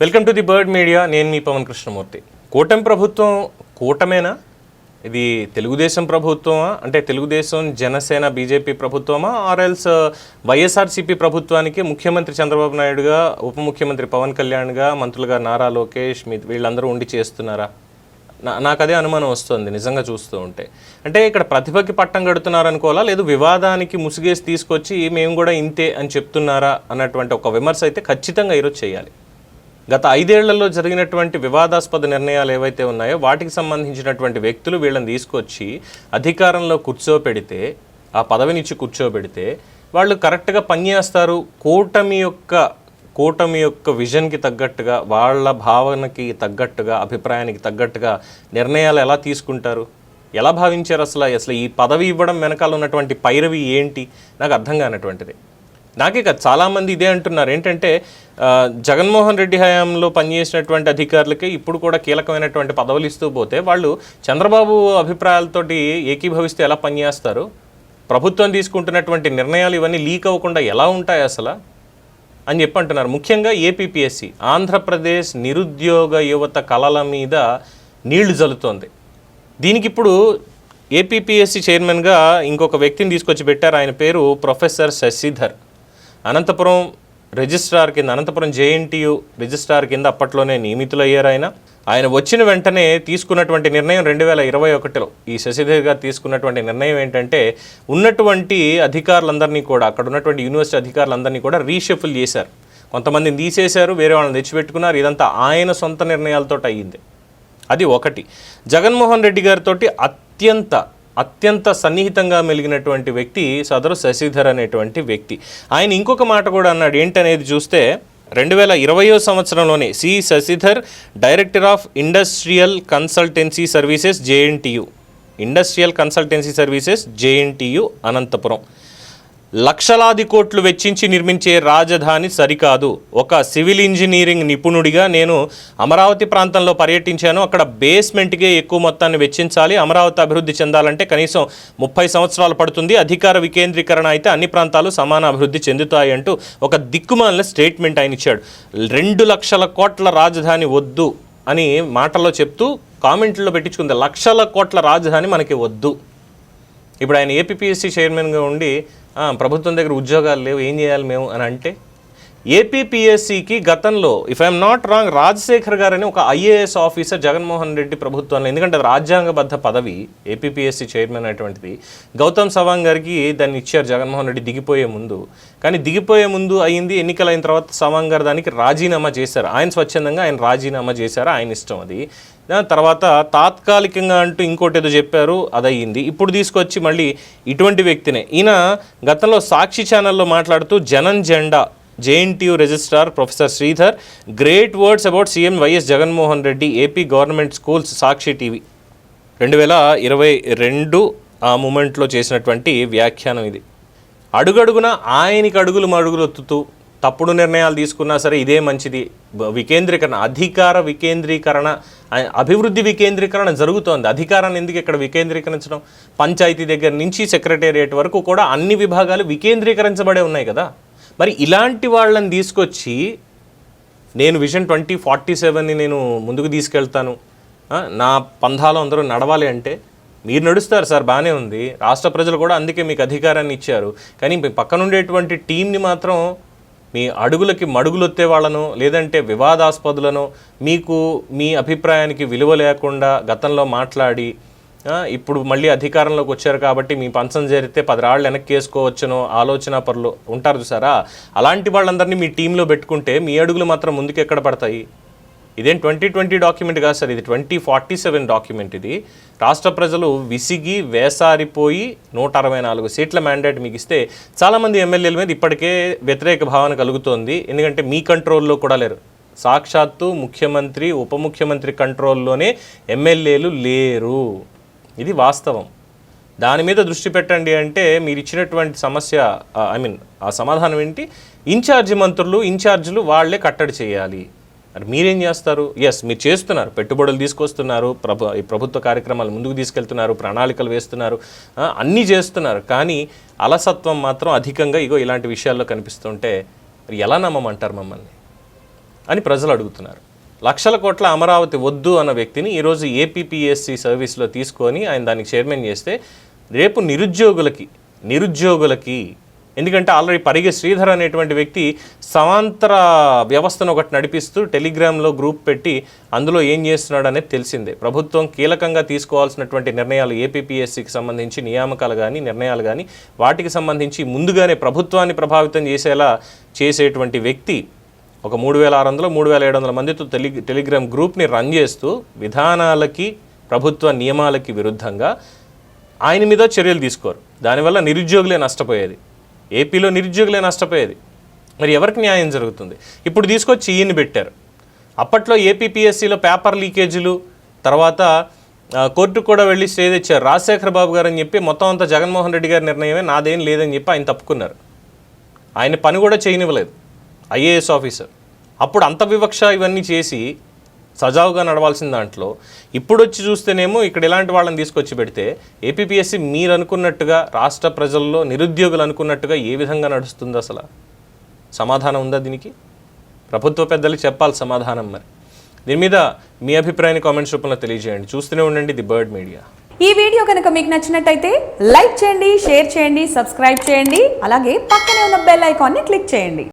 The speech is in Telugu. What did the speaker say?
Welcome to the bird media. నేను మీ పవన్ కృష్ణమూర్తి. కూటమి ప్రభుత్వం కూటమేనా? ఇది తెలుగుదేశం ప్రభుత్వమా? అంటే తెలుగుదేశం జనసేన బీజేపీ ప్రభుత్వమా? ఆర్ఎల్స్ వైఎస్ఆర్సీపీ ప్రభుత్వానికి ముఖ్యమంత్రి చంద్రబాబు నాయుడుగా ఉప ముఖ్యమంత్రి పవన్ కళ్యాణ్గా మంత్రులుగా నారా లోకేష్ మీ వీళ్ళందరూ ఉండి చేస్తున్నారా? నా- నాకు అదే అనుమానం వస్తుంది నిజంగా చూస్తూ ఉంటే. అంటే ఇక్కడ ప్రతిభకి పట్టం కడుతున్నారనుకోవాలా? లేదు వివాదానికి ముసుగేసి తీసుకొచ్చి మేము కూడా ఇంతే అని చెప్తున్నారా? అన్నటువంటి ఒక విమర్శ అయితే ఖచ్చితంగా ఈరోజు చేయాలి. గత ఐదేళ్ళలో జరిగినటువంటి వివాదాస్పద నిర్ణయాలు ఏవైతే ఉన్నాయో వాటికి సంబంధించినటువంటి వ్యక్తులు వీళ్ళని తీసుకొచ్చి అధికారంలో కూర్చోపెడితే ఆ పదవినిచ్చి కూర్చోబెడితే వాళ్ళు కరెక్ట్గా పనిచేస్తారు. కూటమి యొక్క కూటమి యొక్క విజన్కి తగ్గట్టుగా వాళ్ళ భావనకి తగ్గట్టుగా అభిప్రాయానికి తగ్గట్టుగా నిర్ణయాలు ఎలా తీసుకుంటారు? ఎలా భావించారు అసలు? అసలు ఈ పదవి ఇవ్వడం వెనకాల ఉన్నటువంటి పైరవి ఏంటి? నాకు అర్థం కానటువంటిది. నాకే కాదు చాలామంది ఇదే అంటున్నారు. ఏంటంటే జగన్మోహన్ రెడ్డి హయాంలో పనిచేసినటువంటి అధికారులకి ఇప్పుడు కూడా కీలకమైనటువంటి పదవులు ఇస్తూ పోతే వాళ్ళు చంద్రబాబు అభిప్రాయాలతోటి ఏకీభవిస్తే ఎలా పనిచేస్తారు? ప్రభుత్వం తీసుకుంటున్నటువంటి నిర్ణయాలు ఇవన్నీ లీక్ అవ్వకుండా ఎలా ఉంటాయి అసలు? అని చెప్పి అంటున్నారు. ముఖ్యంగా ఏపీపీఎస్సి ఆంధ్రప్రదేశ్ నిరుద్యోగ యువత కళల మీద నీళ్ళు జల్లుతోంది. దీనికి ఇప్పుడు ఏపీపీఎస్సి చైర్మన్గా ఇంకొక వ్యక్తిని తీసుకొచ్చి పెట్టారు. ఆయన పేరు ప్రొఫెసర్ శశిధర్. అనంతపురం రిజిస్ట్రార్ కింద అనంతపురం జేఎన్టీయు రిజిస్ట్రార్ కింద అప్పట్లోనే నియమితులయ్యారు ఆయన. ఆయన వచ్చిన వెంటనే తీసుకున్నటువంటి నిర్ణయం రెండు వేల ఇరవై ఒకటిలో ఈ శశిధర్ గారు తీసుకున్నటువంటి నిర్ణయం ఏంటంటే ఉన్నటువంటి అధికారులందరినీ కూడా అక్కడ ఉన్నటువంటి యూనివర్సిటీ అధికారులందరినీ కూడా రీషఫుల్ చేశారు. కొంతమందిని తీసేశారు వేరే వాళ్ళని తెచ్చిపెట్టుకున్నారు ఇదంతా ఆయన సొంత నిర్ణయాలతో అయ్యింది. అది ఒకటి. జగన్మోహన్ రెడ్డి గారితో అత్యంత అత్యంత సన్నిహితంగా మెలిగినటువంటి వ్యక్తి సదరు శశిధర్ అనేటువంటి వ్యక్తి. ఆయన ఇంకొక మాట కూడా అన్నాడు ఏంటనేది చూస్తే రెండు వేల ఇరవయో సంవత్సరంలోనే C. Sasidhar director of industrial consultancy services JNTU. Industrial consultancy services JNTU Anantapuram. లక్షలాది కోట్లు వెచ్చించి నిర్మించే రాజధాని సరికాదు. ఒక సివిల్ ఇంజనీరింగ్ నిపుణుడిగా నేను అమరావతి ప్రాంతంలో పర్యటించాను. అక్కడ బేస్మెంట్కే ఎక్కువ మొత్తాన్ని వెచ్చించాలి. అమరావతి అభివృద్ధి చెందాలంటే కనీసం ముప్పై సంవత్సరాలు పడుతుంది. అధికార వికేంద్రీకరణ అయితే అన్ని ప్రాంతాలు సమాన అభివృద్ధి చెందుతాయి అంటూ ఒక దిక్కుమాలిన స్టేట్మెంట్ ఆయన ఇచ్చాడు. రెండు లక్షల కోట్ల రాజధాని వద్దు అని మాటల్లో చెప్తూ కామెంట్లో పెట్టించుకుంది. లక్షల కోట్ల రాజధాని మనకి వద్దు. ఇప్పుడు ఆయన ఏపీపీఎస్సీ చైర్మన్గా ఉండి ప్రభుత్వం దగ్గర ఉద్యోగాలు లేవు ఏం చేయాలి మేము అని అంటే ఏపీపీఎస్సీకి గతంలో if I'm not wrong Rajasekhar గారని ఒక ఐఏఎస్ ఆఫీసర్ జగన్మోహన్ రెడ్డి ప్రభుత్వంలో ఎందుకంటే రాజ్యాంగబద్ధ పదవి ఏపీపీఎస్సీ చైర్మన్ అటువంటిది గౌతమ్ సవాంగ్ గారికి దాన్ని ఇచ్చారు జగన్మోహన్ రెడ్డి దిగిపోయే ముందు. కానీ దిగిపోయే ముందు అయింది ఎన్నికలైన తర్వాత సవాంగ్ గారు దానికి రాజీనామా చేశారు. ఆయన స్వచ్ఛందంగా ఆయన రాజీనామా చేశారు ఆయన ఇష్టం అది. దాని తర్వాత తాత్కాలికంగా అంటూ ఇంకోటి ఏదో చెప్పారు అది అయ్యింది ఇప్పుడు తీసుకొచ్చి మళ్ళీ ఇటువంటి వ్యక్తినే. ఈయన గతంలో సాక్షి ఛానల్లో మాట్లాడుతూ జనన్ జెండా JNTU registrar professor Sridhar. Great words about CM YS Jaganmohan Reddy AP government schools Sakshi TV. రెండు వేల ఇరవై రెండు ఆ మూమెంట్లో చేసినటువంటి వ్యాఖ్యానం ఇది. అడుగడుగున ఆయనకి అడుగులు మడుగులు ఒత్తుతూ తప్పుడు నిర్ణయాలు తీసుకున్నా సరే ఇదే మంచిది. వికేంద్రీకరణ అధికార వికేంద్రీకరణ అభివృద్ధి వికేంద్రీకరణ జరుగుతోంది. అధికారాన్ని ఎందుకు ఇక్కడ వికేంద్రీకరించడం? పంచాయతీ దగ్గర నుంచి సెక్రటేరియట్ వరకు కూడా అన్ని విభాగాలు వికేంద్రీకరించబడే ఉన్నాయి కదా. మరి ఇలాంటి వాళ్ళని తీసుకొచ్చి నేను విజన్ ట్వంటీ ఫార్టీ సెవెన్ని నేను ముందుకు తీసుకెళ్తాను. నా పంధాలో అందరూ నడవాలి అంటే మీరు నడుస్తారు సార్ బాగానే ఉంది. రాష్ట్ర ప్రజలు కూడా అందుకే మీకు అధికారాన్ని ఇచ్చారు. కానీ మీ పక్కన ఉండేటువంటి టీంని మాత్రం మీ అడుగులకి మడుగులొత్తే వాళ్ళను లేదంటే వివాదాస్పదులను మీకు మీ అభిప్రాయానికి విలువ లేకుండా గతంలో మాట్లాడి ఇప్పుడు మళ్ళీ అధికారంలోకి వచ్చారు కాబట్టి మీ పంచం జరిగితే పది రాళ్ళు వెనక్కి వేసుకోవచ్చునో ఆలోచన పరులు ఉంటారు చూసారా? అలాంటి వాళ్ళందరినీ మీ టీంలో పెట్టుకుంటే మీ అడుగులు మాత్రం ముందుకు ఎక్కడ పడతాయి? ఇదేం ట్వంటీ ట్వంటీ డాక్యుమెంట్ కాదు సార్ ఇది ట్వంటీ ఫార్టీ సెవెన్ డాక్యుమెంట్ ఇది. రాష్ట్ర ప్రజలు విసిగి వేసారిపోయి నూట అరవై నాలుగు సీట్ల మ్యాండేట్ మీకు ఇస్తే చాలామంది ఎమ్మెల్యేల మీద ఇప్పటికే వ్యతిరేక భావన కలుగుతోంది. ఎందుకంటే మీ కంట్రోల్లో కూడా లేరు. సాక్షాత్తు ముఖ్యమంత్రి ఉప ముఖ్యమంత్రి కంట్రోల్లోనే ఎమ్మెల్యేలు లేరు. ఇది వాస్తవం. దాని మీద దృష్టి పెట్టండి అంటే మీరు ఇచ్చినటువంటి సమస్య ఐ మీన్ ఆ సమాధానం ఏంటి? ఇన్ఛార్జి మంత్రులు ఇన్ఛార్జీలు వాళ్ళే కట్టడి చేయాలి. మరి మీరేం చేస్తారు? ఎస్ మీరు చేస్తున్నారు. పెట్టుబడులు తీసుకొస్తున్నారు. ప్రభు ఈ ప్రభుత్వ కార్యక్రమాలు ముందుకు తీసుకెళ్తున్నారు. ప్రణాళికలు వేస్తున్నారు. అన్నీ చేస్తున్నారు. కానీ అలసత్వం మాత్రం అధికంగా ఇగో ఇలాంటి విషయాల్లో కనిపిస్తుంటే మరి ఎలా నమ్మమంటారు మమ్మల్ని? అని ప్రజలు అడుగుతున్నారు. లక్షల కోట్ల అమరావతి వద్దు అన్న వ్యక్తిని ఈరోజు ఏపీపీఎస్సీ సర్వీస్లో తీసుకొని ఆయన దానికి చైర్మన్ చేస్తే రేపు నిరుద్యోగులకి నిరుద్యోగులకి ఎందుకంటే ఆల్రెడీ పరిగె శ్రీధర్ అనేటువంటి వ్యక్తి సమాంతర వ్యవస్థను ఒకటి నడిపిస్తూ టెలిగ్రామ్లో గ్రూప్ పెట్టి అందులో ఏం చేస్తున్నాడు అనేది తెలిసిందే. ప్రభుత్వం కీలకంగా తీసుకోవాల్సినటువంటి నిర్ణయాలు ఏపీపీఎస్సికి సంబంధించి నియామకాలు కానీ నిర్ణయాలు కానీ వాటికి సంబంధించి ముందుగానే ప్రభుత్వాన్ని ప్రభావితం చేసేలా చేసేటువంటి వ్యక్తి ఒక మూడు వేల ఆరు వందలు మూడు వేల ఏడు వందల మందితో టెలి టెలిగ్రామ్ గ్రూప్ని రన్ చేస్తూ విధానాలకి ప్రభుత్వ నియమాలకి విరుద్ధంగా ఆయన మీద చర్యలు తీసుకోరు. దానివల్ల నిరుద్యోగులే నష్టపోయేది. ఏపీలో నిరుద్యోగులే నష్టపోయేది. మరి ఎవరికి న్యాయం జరుగుతుంది? ఇప్పుడు తీసుకొచ్చి ఈయన పెట్టారు. అప్పట్లో ఏపీపీఎస్సీలో పేపర్ లీకేజీలు తర్వాత కోర్టు కూడా వెళ్ళి స్టే తెచ్చారు. రాజశేఖర బాబు గారు అని చెప్పి మొత్తం అంతా జగన్మోహన్ రెడ్డి గారి నిర్ణయమే నాదేం లేదని చెప్పి ఆయన తప్పుకున్నారు. ఆయన పని కూడా చేయనివ్వలేదు. IAS officer. అప్పుడు అంత వివక్ష ఇవన్నీ చేసి సజావుగా నడవాల్సిన దాంట్లో ఇప్పుడు వచ్చి చూస్తేనేమో ఇక్కడ ఇలాంటి వాళ్ళని తీసుకొచ్చి పెడితే ఏపీపీఎస్సీ మీరు అనుకున్నట్టుగా రాష్ట్ర ప్రజల్లో నిరుద్యోగులు అనుకున్నట్టుగా ఏ విధంగా నడుస్తుంది అసలు? సమాధానం ఉందా దీనికి? ప్రభుత్వ పెద్దలు చెప్పాలి సమాధానం మరి. దీని మీద మీ అభిప్రాయాన్ని కామెంట్స్ రూపంలో తెలియజేయండి. చూస్తూనే ఉండండి ది బర్డ్ మీడియా. ఈ వీడియో కనుక మీకు నచ్చినట్టయితే లైక్ చేయండి షేర్ చేయండి సబ్స్క్రైబ్ చేయండి అలాగే పక్కనే ఉన్న బెల్ ఐకాన్ని క్లిక్ చేయండి.